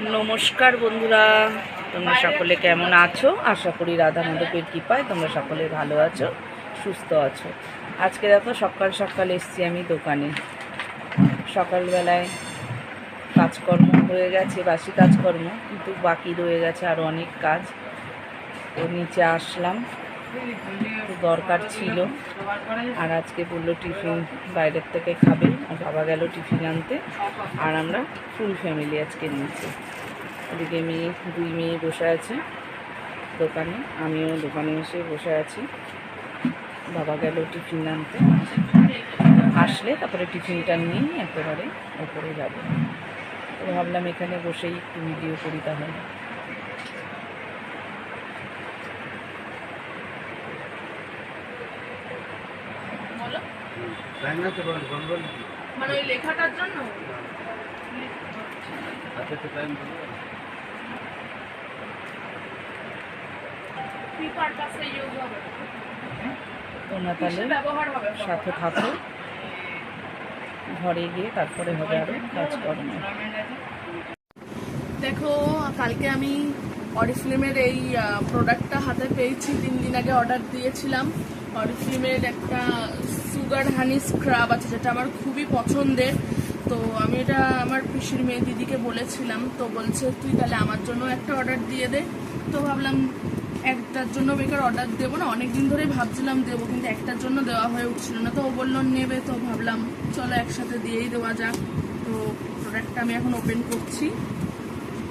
নমস্কার বন্ধুরা, তোমরা সকলে কেমন আছো? আশা করি রাধা মাধবের কৃপায় তোমরা সকলে ভালো আছো, সুস্থ আছো। আজকে দেখো, সকাল সকাল এসছি আমি দোকানে। সকালবেলায় কাজকর্ম হয়ে গেছে, বাসি কাজকর্ম, কিন্তু বাকি রয়ে গেছে আরও অনেক কাজ। তো নিচে আসলাম। দরকার ছিল। আর আজকে বলল টিফিন বাইরের থেকে খাবে, আর বাবা গেল টিফিন আনতে। আর আমরা ফুল ফ্যামিলি আজকে নিয়েছি। ওদিকে মেয়ে, দুই মেয়ে বসে আছে দোকানে, আমিও দোকানে এসে বসে আছি। বাবা গেল টিফিন আনতে। আসলে তারপরে টিফিনটা নিয়ে একেবারে ওপরে যাব। তো ভাবলাম এখানে বসেই একটু ভিডিও করি তাহলে। রান্নাতে বল মানে ওই লেখাটার জন্য? হাতে তো টাইম বল কি পারপাসে ইউজ হবে? তোমরা তাহলে ব্যবহার হবে সাথে থাকো। ঘরে গিয়ে তারপরে হবে আরও কাজকর্ম। দেখো কালকে আমি অরিফ্লেমের এই প্রোডাক্টটা হাতে পেয়েছি। তিন দিন আগে অর্ডার দিয়েছিলাম। অরিফ্লেমের একটা সুগার হানি স্ক্রাব আছে, যেটা আমার খুবই পছন্দের। তো আমি এটা আমার পিসির মেয়ে দিদিকে বলেছিলাম, তো বলছে, তুই তাহলে আমার জন্য একটা অর্ডার দিয়ে দে। তো ভাবলাম, একটার জন্য বেকার অর্ডার দেবো না। অনেকদিন ধরেই ভাবছিলাম দেবো, কিন্তু একটার জন্য দেওয়া হয়ে উঠছিল না। তো ও বলল, নেবে। তো ভাবলাম, চলো একসাথে দিয়েই দেওয়া যাক। তো প্রোডাক্টটা আমি এখন ওপেন করছি।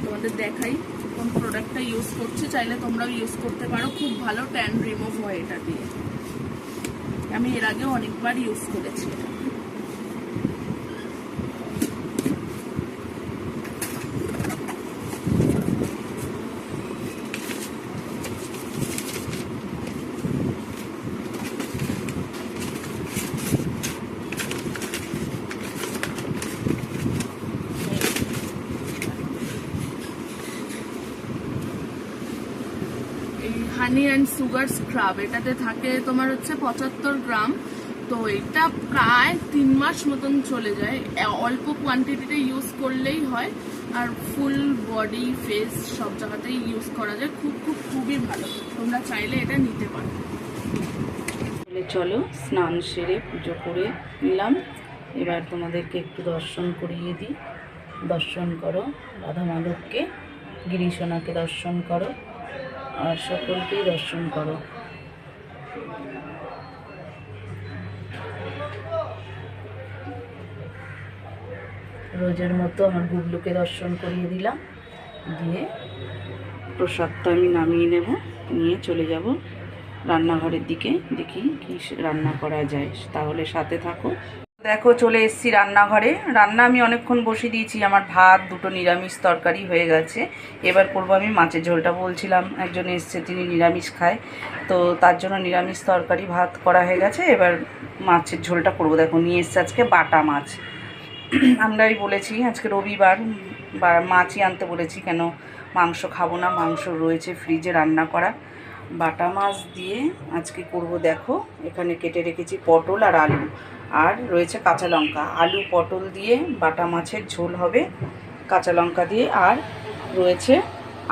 তোমাদের দেখাই কোন প্রোডাক্টটা ইউজ করছি। চাইলে তোমরাও ইউজ করতে পারো। খুব ভালো ট্যান রিমুভ হয় এটা দিয়ে। আমি এর আগেও অনেকবার ইউজ করেছি এটা। এই হানি অ্যান্ড সুগার স্ক্রাব এটাতে থাকে তোমার হচ্ছে পঁচাত্তর গ্রাম। তো এটা প্রায় তিন মাস মতন চলে যায়। অল্প কোয়ান্টিটিতে ইউজ করলেই হয়। আর ফুল বডি ফেস সব জায়গাতেই ইউজ করা যায়। খুব খুব, খুবই ভালো। তোমরা চাইলে এটা নিতে পারো। চলো, স্নান সেরে পুজো করে নিলাম। এবার তোমাদেরকে একটু দর্শন করিয়ে দিই। দর্শন করো, রাধা মাধবকে, গিরিশোনাকে দর্শন করো। সকলকেই দর্শন করো। রোজের মতো আমার গুবলুকে দর্শন করিয়ে দিলাম। দিয়ে প্রসাদটা আমি নামিয়ে নেব, নিয়ে চলে যাব রান্নাঘরের দিকে। দেখি কি রান্না করা যায়। তাহলে সাথে থাকো। দেখো, চলে এসেছি রান্নাঘরে। রান্না আমি অনেকক্ষণ বসে দিয়েছি, আমার ভাত, দুটো নিরামিষ তরকারি হয়ে গেছে। এবার করব আমি মাছের ঝোলটা বলছিলাম, একজন এসছে, তিনি নিরামিষ খায়। তো তার জন্য নিরামিষ তরকারি, ভাত করা হয়ে গেছে। এবার মাছের ঝোলটা করব। দেখো, নিয়ে এসছে আজকে বাটা মাছ। আমরাই বলেছি, আজকে রবিবার, বা মাছই আনতে বলেছি কেন মাংস খাব না, মাংস রয়েছে ফ্রিজে রান্না করা। বাটা মাছ দিয়ে আজকে করব, দেখো, এখানে কেটে রেখেছি পটল আর আলু। আর রয়েছে কাঁচা লঙ্কা। আলু, পটল দিয়ে বাটা মাছের ঝোল হবে কাঁচা লঙ্কা দিয়ে। আর রয়েছে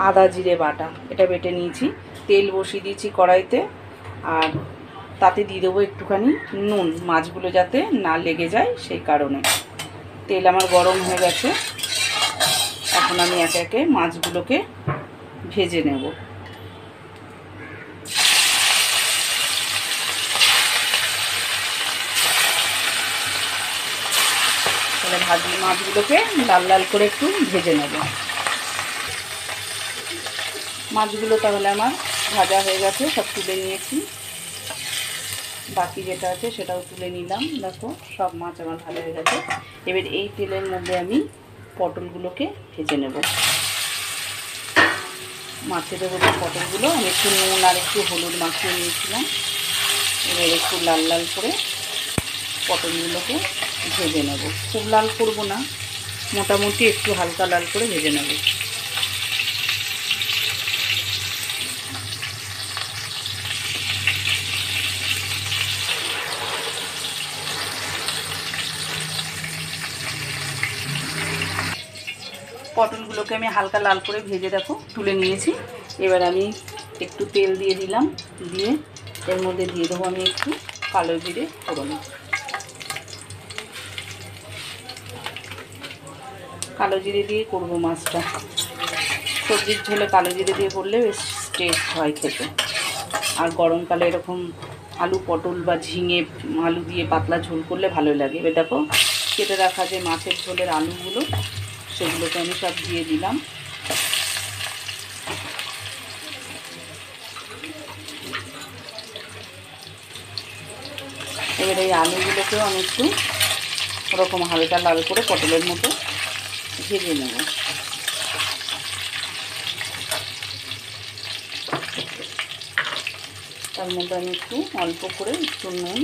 আদা জিরে বাটা, এটা বেটে নিয়েছি। তেল বসিয়ে দিয়েছি কড়াইতে আর তাতে দিয়ে দেবো একটুখানি নুন, মাছগুলো যাতে না লেগে যায় সেই কারণে। তেল আমার গরম হয়ে গেছে। এখন আমি একে একে মাছগুলোকে ভেজে নেব তাহলে ভাজি মাছগুলোকে লাল লাল করে একটু ভেজে নেব। মাছগুলো তাহলে আমার ভাজা হয়ে গেছে, সব তুলে নিয়েছি। বাকি যেটা আছে সেটাও তুলে নিলাম। দেখো, সব মাছ আমার ভালো হয়ে গেছে। এবার এই তেলের মধ্যে আমি পটলগুলোকে ভেজে নেব। মাছের মধ্যে পটলগুলো, আমি একটু নুন আর একটু হলুদ মাখিয়ে নিয়েছিলাম। এবার একটু লাল লাল করে পটলগুলোকে ভেজে নেব। খুব লাল করব না, মোটামুটি একটু হালকা লাল করে ভেজে নেব। পটলগুলোকে আমি হালকা লাল করে ভেজে দেখো, তুলে নিয়েছি। এবার আমি একটু তেল দিয়ে দিলাম, দিয়ে এর মধ্যে দিয়ে দেবো আমি একটু কালো জিরে ফোড়ন। কালো জিরে দিয়ে করব মাছটা। সবজির ঝোলে কালো জিরে দিয়ে করলে বেশ টেস্ট হয় খেতে। আর গরমকালে এরকম আলু, পটল বা ঝিঙে, আলু দিয়ে পাতলা ঝোল করলে ভালো লাগে। এবার দেখো, কেটে রাখা যে মাছের ঝোলের আলুগুলো, সেগুলোকে আমি সব দিয়ে দিলাম। এবার এই আলুগুলোকেও আমি একটু ওরকম হালকা লাল করে পটলের মতো ভেজে নেব। তার মধ্যে আমি একটু অল্প করে একটু নুন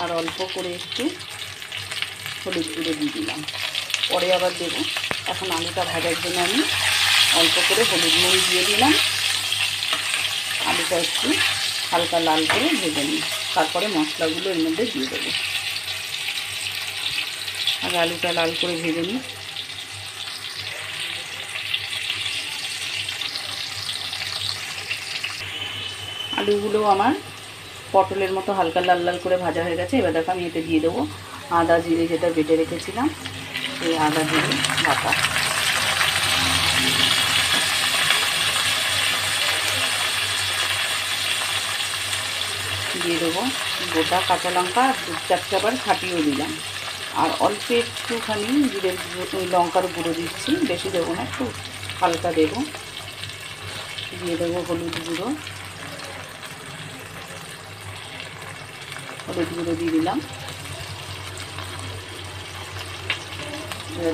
আর অল্প করে একটু হলুদ গুঁড়ো দিয়ে দিলাম। পরে আবার দেবো। এখন আলুটা ভাজার জন্য আমি অল্প করে হলুদ নুন দিয়ে দিলাম। আলুটা একটু হালকা লাল করে ভেজে নিই। তারপরে মশলাগুলো এর মধ্যে দিয়ে দেবো। আর আলুটা লাল করে ভেজে নিই। আলুগুলো আমার পটলের মতো হালকা লাল লাল করে ভাজা হয়ে গেছে। এবার দেখো আমি এতে দিয়ে দেবো আদা, জিরে যেটা বেটে রেখেছিলাম, এই আদা, জিরে, বাটা। দিয়ে দেবো গোটা কাঁচা লঙ্কা, দু চারটে আবার ফাটিয়েও দিলাম। আর অল্প একটুখানি জিরের ওই লঙ্কার গুঁড়ো দিচ্ছি, বেশি দেবো না, একটু হালকা দেবো। দিয়ে দেবো হলুদ গুঁড়ো। হলুদ গুঁড়ো দিয়ে দিলাম।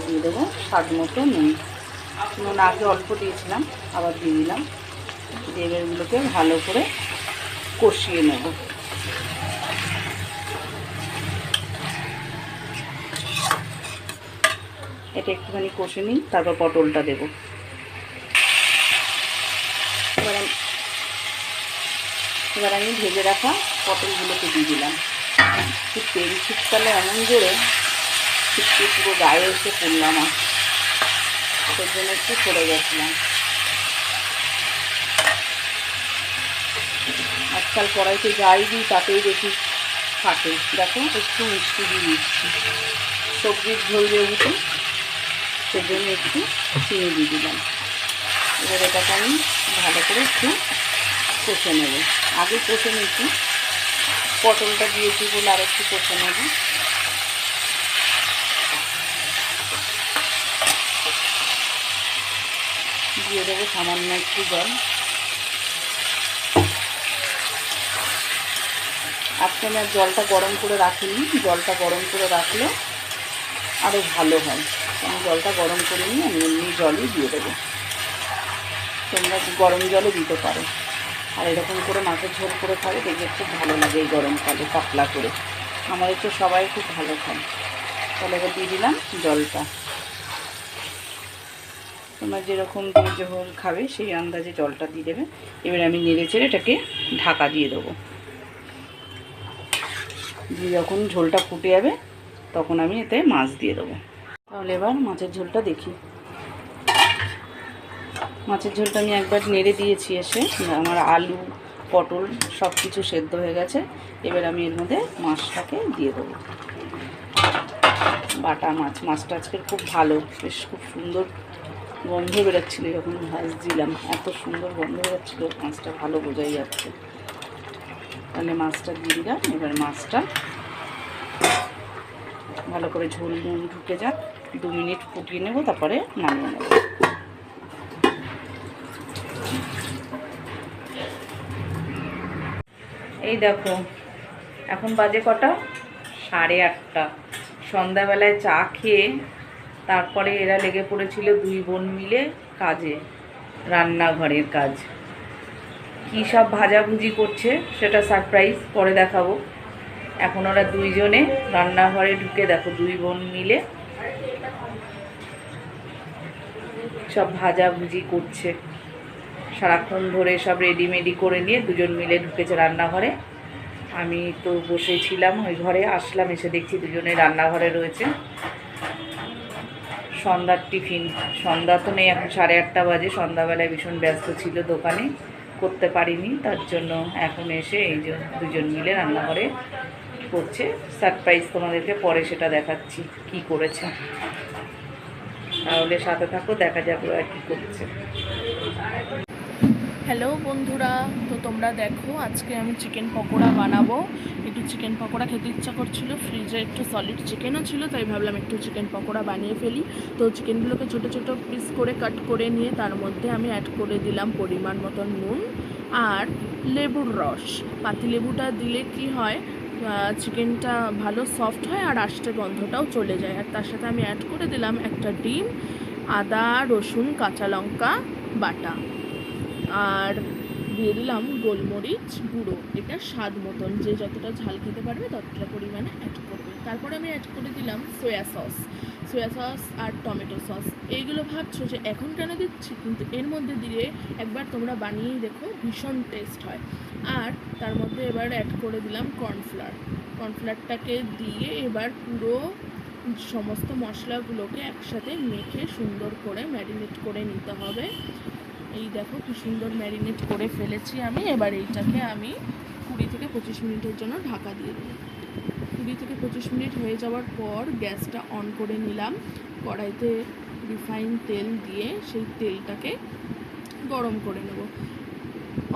দিয়ে দেবো স্বাদ মতো নুন। নুন আগে অল্প দিয়েছিলাম, আবার দিয়ে দিলাম। দিয়ে ভালো করে কষিয়ে নেব। এটা একটুখানি কষে নিই তারপর পটলটা দেবো। এবার আমি এবার আমি ভেজে রাখা পটলগুলোকে দিয়ে দিলাম। ঠিক তেল শীতকালে এমন জোরে শীতকে পুরো গায়ে এসে পড়লাম সেই জন্য একটু সরে গেছিলাম। আজকাল কড়াইতে যাই দিই, তাতেই দেখি থাকে দেখো, একটু মিষ্টি দিয়ে দিচ্ছি। সবজির ঝোল যেহেতু সেজন্য একটু চিনি দিয়ে দিলাম। এবার এটাকে আমি ভালো করে একটু কষে নেব। আগে কষে নিচ্ছি। পটলটা দিয়েছি বলে আর একটু কষে নেব। দিয়ে দেবো সামান্য একটু জল। আজকে আমি জলটা গরম করে রাখিনি জলটা গরম করে রাখলে আরও ভালো হয়। আমি জলটা গরম করে নিয়ে আমি এমনি জলই দিয়ে দেবো। তোমরা গরম জলও দিতে পারো। আর এরকম করে মাছের ঝোল করে খাবে, দেখবে খুব ভালো লাগে এই গরমকালে পাতলা করে। আমাদের তো সবাই খুব ভালো খায়। তাহলে এবার দিয়ে দিলাম জলটা। তোমরা যেরকম ঝোল খাবে, সেই আন্দাজে জলটা দিয়ে দেবে। এবার আমি নেড়ে চেড়ে এটাকে ঢাকা দিয়ে দেবো। দিয়ে যখন ঝোলটা ফুটে যাবে, তখন আমি এতে মাছ দিয়ে দেবো। তাহলে এবার মাছের ঝোলটা দেখি। মাছের ঝোলটা আমি একবার নেড়ে দিয়েছি এসে। আমার আলু, পটল সব কিছু সেদ্ধ হয়ে গেছে। এবার আমি এর মধ্যে মাছটাকে দিয়ে দেবো। বাটা মাছ, মাছটা আজকের খুব ভালো, বেশ খুব সুন্দর গন্ধ বেরোচ্ছিলো যখন ভাজ দিলাম। এত সুন্দর গন্ধ বেরোচ্ছিলো, মাছটা ভালো বোঝাই যাচ্ছে। তাহলে মাছটা দিয়ে দিলাম, এবার মাছটা ভালো করে ঝোল ঢুকে যাক। দু মিনিট ফুটিয়ে নেব, তারপরে নামিয়ে নেব। এই দেখো, এখন বাজে কটা? সাড়ে আটটা। সন্ধ্যাবেলায় চা খেয়ে তারপরে এরা লেগে পড়েছিল দুই বোন মিলে কাজে, রান্নাঘরের কাজ। কী সব ভাজাভুজি করছে সেটা সারপ্রাইজ পরে দেখাবো। এখন ওরা দুইজনে রান্নাঘরে ঢুকে দেখো, দুই বোন মিলে সব ভাজাভুজি করছে। সারাক্ষণ ধরে সব রেডিমেডি করে নিয়ে দুজন মিলে ঢুকেছে রান্নাঘরে। আমি তো বসেই ছিলাম ওই ঘরে, আসলাম, এসে দেখছি দুজনে রান্নাঘরে রয়েছে। সন্ধ্যার টিফিন। সন্ধ্যা তো নেই, এখন সাড়ে আটটা বাজে। সন্ধ্যাবেলায় ভীষণ ব্যস্ত ছিল দোকানে, করতে পারিনি। তার জন্য এখন এসে এই যে দুজন মিলে রান্নাঘরে করছে। সারপ্রাইজ তোমাদেরকে, পরে সেটা দেখাচ্ছি কি করেছে। তাহলে সাথে থাকো, দেখা যাবে আর কি করছে। হ্যালো বন্ধুরা, তো তোমরা দেখো, আজকে আমি চিকেন পকোড়া বানাবো। একটু চিকেন পকোড়া খেতে ইচ্ছা করছিল, ফ্রিজে একটু সলিড চিকেনও ছিল, তাই ভাবলাম একটু চিকেন পকোড়া বানিয়ে ফেলি। তো চিকেনগুলোকে ছোটো ছোটো পিস করে কাট করে নিয়ে, তার মধ্যে আমি অ্যাড করে দিলাম পরিমাণ মতন নুন আর লেবুর রস। পাতিলেবুটা দিলে কি হয় চিকেনটা ভালো সফট হয় আর আসতে গন্ধটাও চলে যায়। আর তার সাথে আমি অ্যাড করে দিলাম একটা ডিম, আদা, রসুন, কাঁচা লঙ্কা, বাটা। আর দিয়ে দিলাম গোলমরিচ গুঁড়ো। এটা স্বাদ মতন, যে যতটা ঝাল খেতে পারবে ততটা পরিমাণে অ্যাড করবে। তারপরে আমি অ্যাড করে দিলাম সয়া সস সয়া সস আর টমেটো সস এইগুলো ভাবছ যে এখন কেন দিচ্ছি? কিন্তু এর মধ্যে দিয়ে একবার তোমরা বানিয়েই দেখো, ভীষণ টেস্ট হয়। আর তার মধ্যে এবার অ্যাড করে দিলাম কর্নফ্লাওয়ার কর্নফ্লাওয়ারটাকে দিয়ে এবার পুরো সমস্ত মশলাগুলোকে একসাথে মেখে সুন্দর করে ম্যারিনেট করে নিতে হবে। এই দেখো কি সুন্দর ম্যারিনেট করে ফেলেছি আমি। এবার এইটাকে আমি কুড়ি থেকে পঁচিশ মিনিটের জন্য ঢাকা দিয়ে দিলাম কুড়ি থেকে পঁচিশ মিনিট হয়ে যাওয়ার পর গ্যাসটা অন করে নিলাম। কড়াইতে রিফাইন তেল দিয়ে সেই তেলটাকে গরম করে নেব।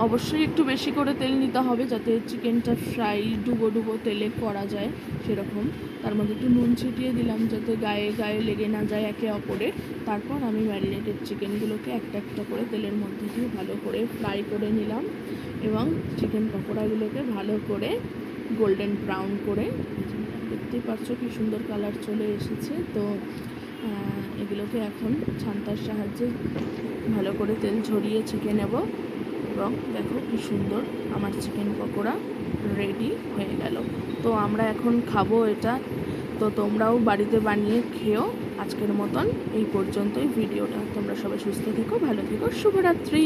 অবশ্যই একটু বেশি করে তেল নিতে হবে যাতে চিকেনটা ফ্রাই ডুবো ডুবো তেলে করা যায় সেরকম। তার মধ্যে একটু নুন ছিটিয়ে দিলাম যাতে গায়ে গায়ে লেগে না যায় একে অপরে তারপর আমি ম্যারিনেটেড চিকেনগুলোকে একটা একটা করে তেলের মধ্যে দিয়ে ভালো করে ফ্রাই করে নিলাম এবং চিকেন পকোড়াগুলোকে ভালো করে গোল্ডেন ব্রাউন করে। দেখতেই পারছ কি সুন্দর কালার চলে এসেছে। তো এগুলোকে এখন ছান্তার সাহায্যে ভালো করে তেল ঝরিয়ে ছেঁকে নেব। এবং দেখো কি সুন্দর আমার চিকেন পকোড়া রেডি হয়ে গেল। তো আমরা এখন খাব এটা। তো তোমরাও বাড়িতে বানিয়ে খেও আজকের মতন। এই পর্যন্তই ভিডিওটা। তোমরা সবাই সুস্থ থেকো, ভালো থেকো। শুভরাত্রি।